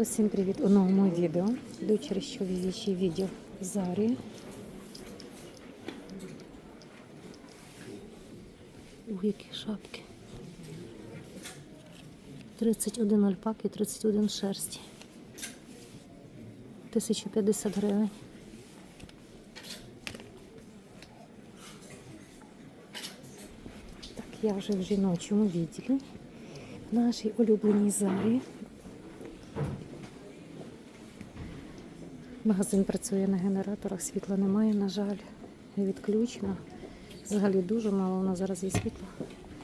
Усім привіт у новому відео. Йду через чоловічий відділ Зарі. Ух, які шапки. 31 альпаки, 31 шерсті. 1050 гривень. Так, я вже в жіночому відділі. В нашій улюбленій зарі. Магазин працює на генераторах, світла немає, на жаль, відключено. Взагалі дуже мало у нас зараз є світла.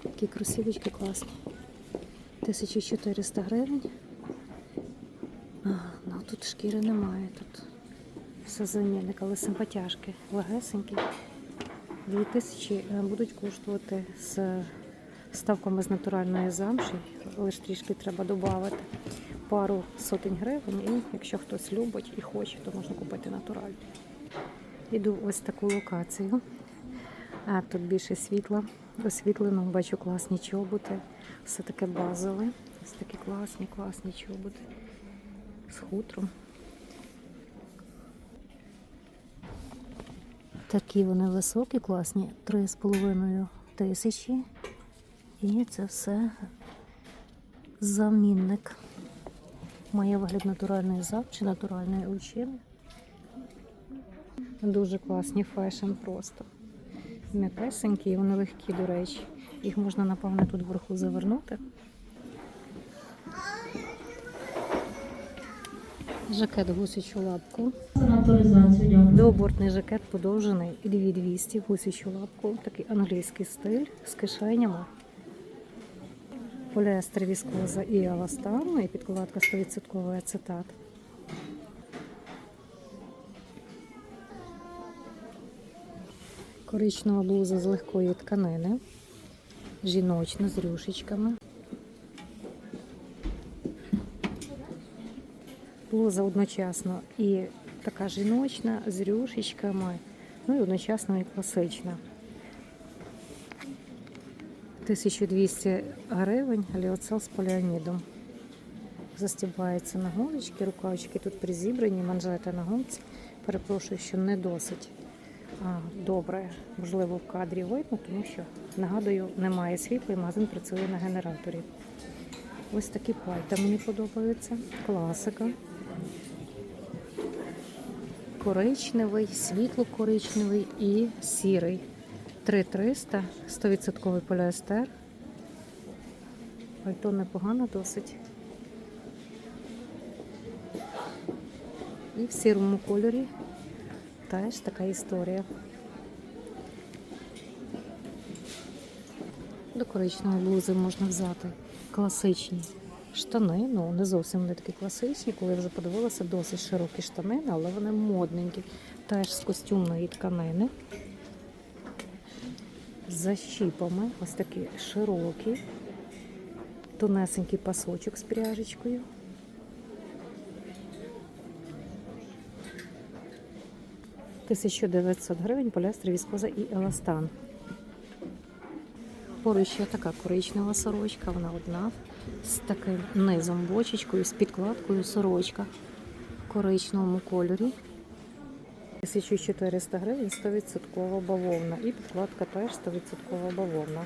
Такі кросівочки класні. 1400 гривень. А, ну тут шкіри немає, тут все замінник, але симпатяшки, легесенькі. 2000 е, будуть коштувати з ставками з натуральної замші, лише трішки треба додати пару сотень гривень, і якщо хтось любить і хоче, то можна купити натуральні. Іду в ось таку локацію. А тут більше світла, освітлено, бачу класні чоботи. Все таке базове. Ось такі класні, класні чоботи з хутром. Такі вони високі, класні, 3,5 тисячі. І це все замінник. Має вигляд натуральної завчі, натуральної лучини. Дуже класні фешн просто. М'якесенькі, і вони легкі, до речі. Їх можна, напевно, тут вверху завернути. Жакет гусячу лапку. Двобортний жакет подовжений і 2200 гусячу лапку. Такий англійський стиль з кишенями. Поліестер віскоза і еластан, і підкладка 100% ацетат. Коричнева блуза з легкої тканини. Жіночна з рюшечками. Блуза одночасно і така жіночна з рюшечками, ну і одночасно і класична. 1200 гривень ліоцел з поліамідом. Застібається на голочки, рукавички тут призібрані, манжети на гумці. Перепрошую, що не досить а, добре, можливо, в кадрі видно, тому що, нагадую, немає світла і магазин працює на генераторі. Ось такі пальта мені подобаються. Класика. Коричневий, світло-коричневий і сірий. 3300, 100% поліестер. Пальто непогано досить. І в сірому кольорі теж така історія. До коричневої блузи можна взяти класичні штани. Ну, не зовсім вони такі класичні, коли я вже подивилася, досить широкі штани, але вони модненькі. Теж з костюмної тканини. З защіпами, ось такі широкі, тонесенький пасочок з пряжечкою. Тисячу 900 гривень, поліестер, віскоза і еластан. Поруч ще така коричнева сорочка, вона одна з таким низом бочечкою, з підкладкою сорочка в коричневому кольорі. 1400 гривень 100% бавовна. І підкладка теж 100% бавовна.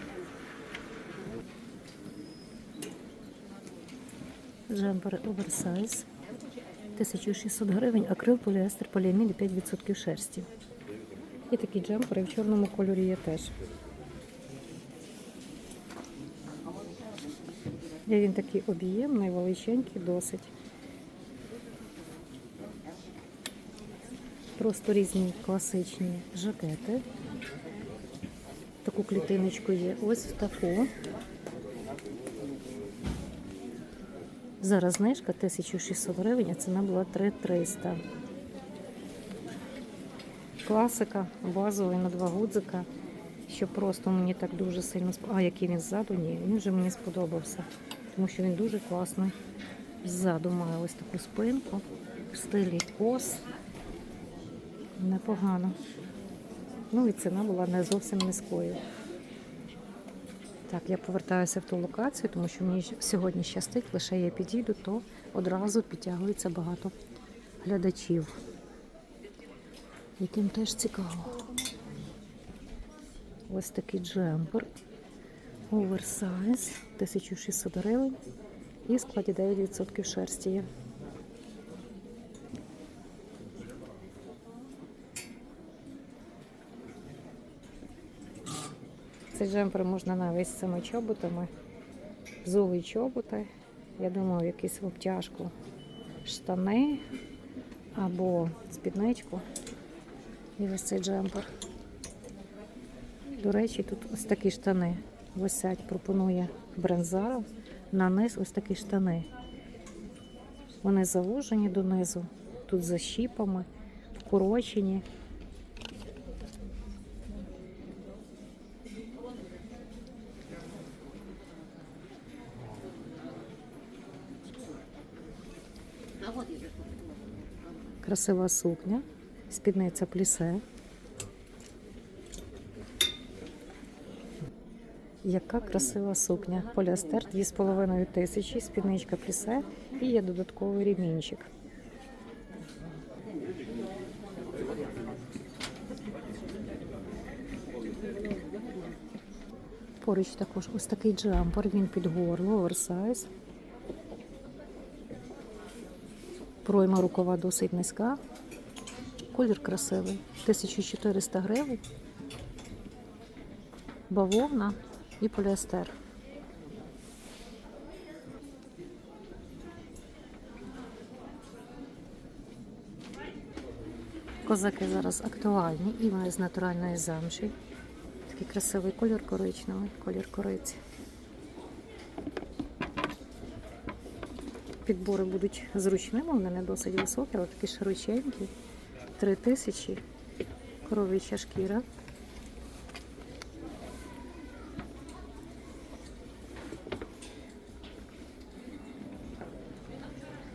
Джемпери оверсайз. 1600 гривень, акрил, поліестер, поліамід і 5% шерсті. І такі джемпери в чорному кольорі є теж. І Він такий об'ємний, величенький, досить. Просто різні класичні жакети. Таку клітиночку є. Ось в таку. Зараз знижка 1600 гривень, а ціна була 3300. Класика, базовий на два гудзика, що просто мені так дуже сильно сподобався. А, який він ззаду, ні, він вже мені сподобався, тому що він дуже класний. Ззаду має ось таку спинку в стилі кос. Непогано. Ну і ціна була не зовсім низькою. Так, я повертаюся в ту локацію, тому що мені сьогодні щастить, лише я підійду, то одразу підтягується багато глядачів, яким теж цікаво. Ось такий джемпер. Оверсайз 1600 гривень і складі 9% шерсті є. Цей джемпер можна навіть з цими чоботами, взули чоботи. Я думаю, якийсь в обтяжку штани або спідничку. І ось цей джемпер. До речі, тут ось такі штани висять, пропонує Zara. На низ ось такі штани. Вони завужені донизу, тут за щіпами, вкорочені. Красива сукня, спідниця плісе. Яка красива сукня. Поліастер 2,5 тисячі, спідничка плісе і є додатковий ремінчик. Поруч також ось такий джемпер, він під горло, оверсайз. Пройма рукава досить низька. Колір красивий. 1400 гривень. Бавовна і поліестер. Козаки зараз актуальні і вони з натуральної замші. Такий красивий колір коричневий, колір кориці. Підбори будуть зручними, вони не досить високі, але такі широченькі. Три тисячі. Коров'яча шкіра.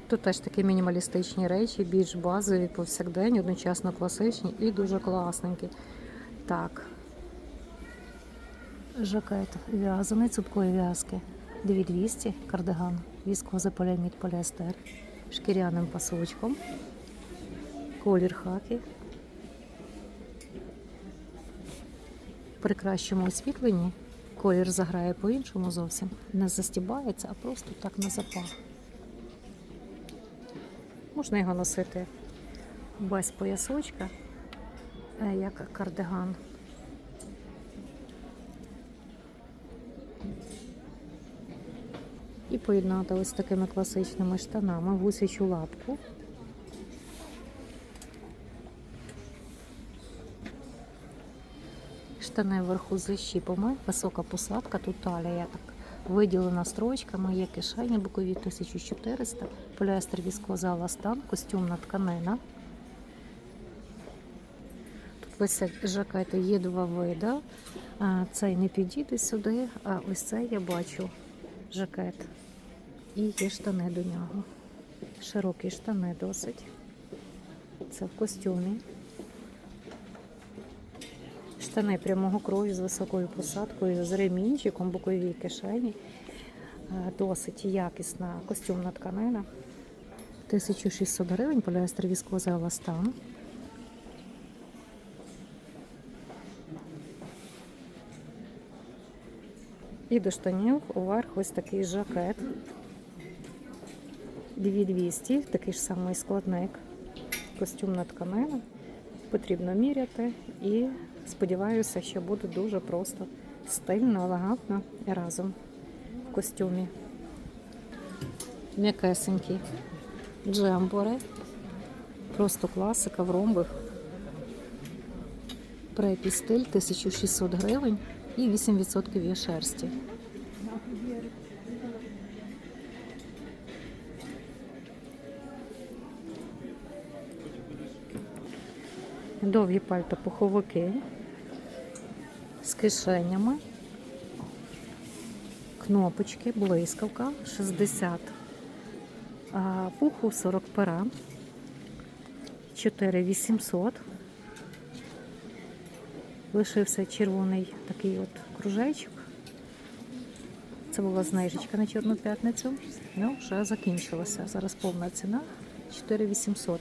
Тут теж такі мінімалістичні речі, більш базові, повсякденні, одночасно класичні і дуже класненькі. Так. Жакет в'язаний, цупкої в'язки. 2200, кардиган, віскоза поліамід поліестер, шкіряним пасочком, колір хаки. При кращому освітленні колір заграє по-іншому зовсім. Не застібається, а просто так на запах. Можна його носити без поясочка, е, як кардиган. І поєднати ось такими класичними штанами гусячу лапку. Штани вверху з щіпами, висока посадка, тут талія так виділена строчками, є кишені бокові 1400, поліестер віскоза ластан, костюмна тканина. Тут висять жакети, є два види. Цей не підійде сюди, а ось цей я бачу жакет. І є штани до нього. Широкі штани досить. Це в костюмі. Штани прямого крою з високою посадкою, з ремінчиком, боковій кишені. Е, Досить якісна костюмна тканина. 1600 гривень, поліестер віскоза еластан. І до штанів уверх ось такий жакет. 2200, такий ж самий складник. Костюмна тканина. Потрібно міряти і сподіваюся, що буде дуже просто стильно, елегантно і разом в костюмі. М'якесенькі джембори. Просто класика в ромбах. Препістиль 1600 гривень і 8% є шерсті. Довгі пальто пуховики з кишенями, кнопочки, блискавка 60, пуху 40 пера, 4800. Лишився червоний такий от кружечок Це була знижечка на Чорну п'ятницю. Ну, вже закінчилася. Зараз повна ціна 4800.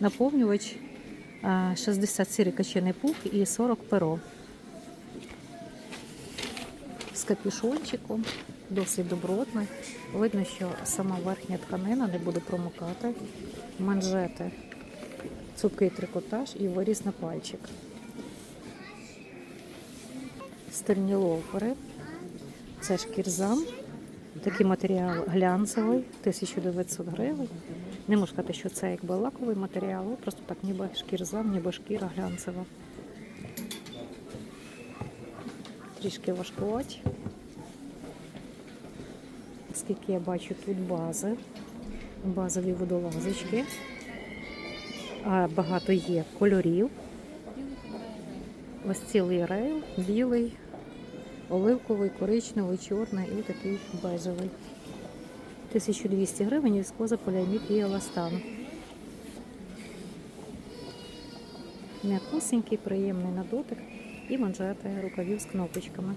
Наповнювач 60 сірий качений пух і 40 перо. З капюшончиком, досить добротний. Видно, що сама верхня тканина не буде промокати. Манжети, цупкий трикотаж і виріз на пальчик. Стильні лофери. Це шкірзам. Такий матеріал глянцевий, 1900 гривень. Не можу сказати, що це якби лаковий матеріал, просто так ніби шкірзам, ніби шкіра глянцева. Трішки важкуваті. Скільки я бачу тут бази, базові водолазочки. Багато є кольорів. Ось цілий рейл, білий, оливковий, коричневий, чорний і такий бежевий. 1200 гривень віскоза поліамід і еластан. М'якусенький, приємний на дотик і манжети рукавів з кнопочками.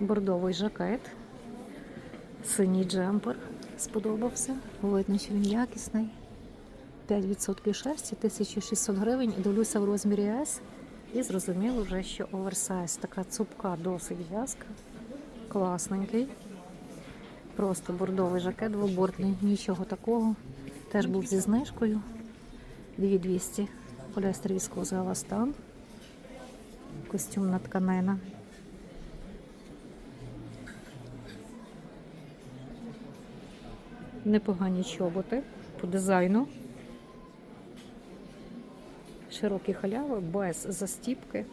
Бордовий жакет, синій джемпер сподобався. Видно, що він якісний. 5% шерсті, 1600 гривень. Дивлюся в розмірі S. І зрозуміло вже, що оверсайз. Така цупка, досить в'язка. Класненький. Просто бордовий жакет двобортний, нічого такого. Теж був зі знижкою. 2200. Поліестер віскоза Еластан. Костюмна тканина. Непогані чоботи по дизайну. Широкі халяви без застіпки.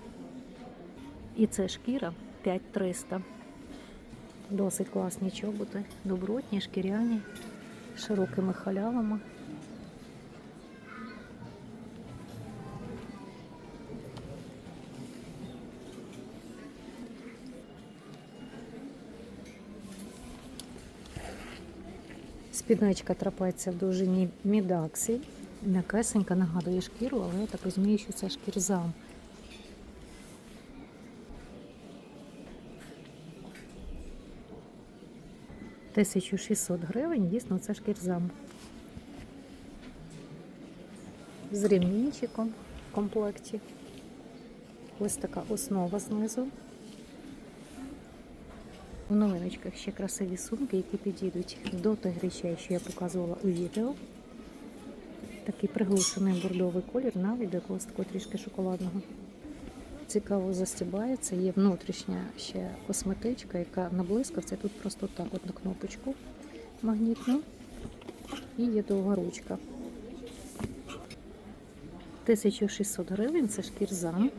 І це шкіра 5300. Досить класні чоботи, добротні, шкіряні, з широкими халявами. Спідничка трапеться в довжині мідаксі. М'якесенька нагадує шкіру, але я так розумію, що це шкірзам. Тисячу 600 гривень, дійсно, це шкірзам. З ремінчиком в комплекті. Ось така основа знизу. У новиночках ще красиві сумки, які підійдуть до тих речей, що я показувала у відео. Такий приглушений бордовий колір, навіть якогось такого трішки шоколадного. Цікаво застібається. Є внутрішня ще косметичка, яка на блискавці. Тут просто так от на кнопочку магнітну. І є довга ручка. 1600 гривень це шкірзам.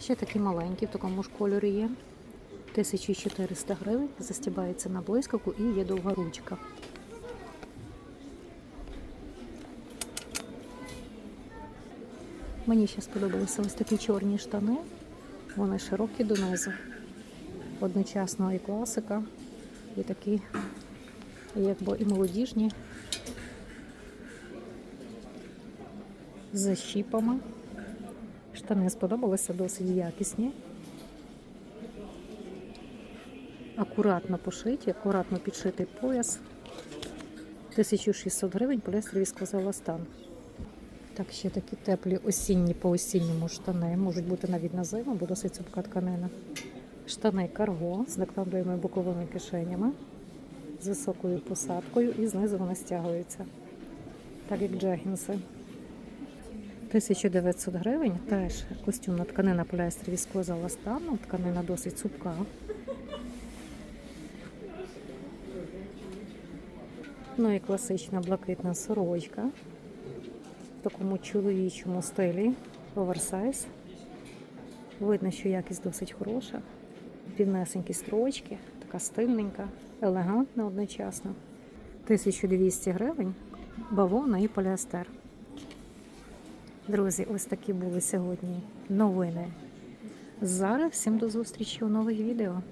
Ще такі маленькі, в такому ж кольорі є. 1400 гривень, застібається на блискавку і є довга ручка. Мені ще сподобалися ось такі чорні штани. Вони широкі донизу. Одночасно і класика, і такі, якби і молодіжні, з защіпами. Штани сподобалися досить якісні. Акуратно пошиті, акуратно підшитий пояс. 1600 гривень поліестер Еластан. Так, ще такі теплі осінні по осінньому штани. Можуть бути навіть на зиму, бо досить цупка тканина. Штани карго з накладними боковими кишенями, з високою посадкою і знизу вони стягуються. Так як джегінси. 1900 гривень. Теж костюмна тканина поліестер віскоза Ластану. Тканина досить цупка. Ну і класична блакитна сорочка в такому чоловічому стилі. Оверсайз. Видно, що якість досить хороша. Рівнесенькі строчки, така стильненька, елегантна одночасно. 1200 гривень, бавовна і поліестер. Друзі, ось такі були сьогодні новини. Зараз всім до зустрічі у нових відео.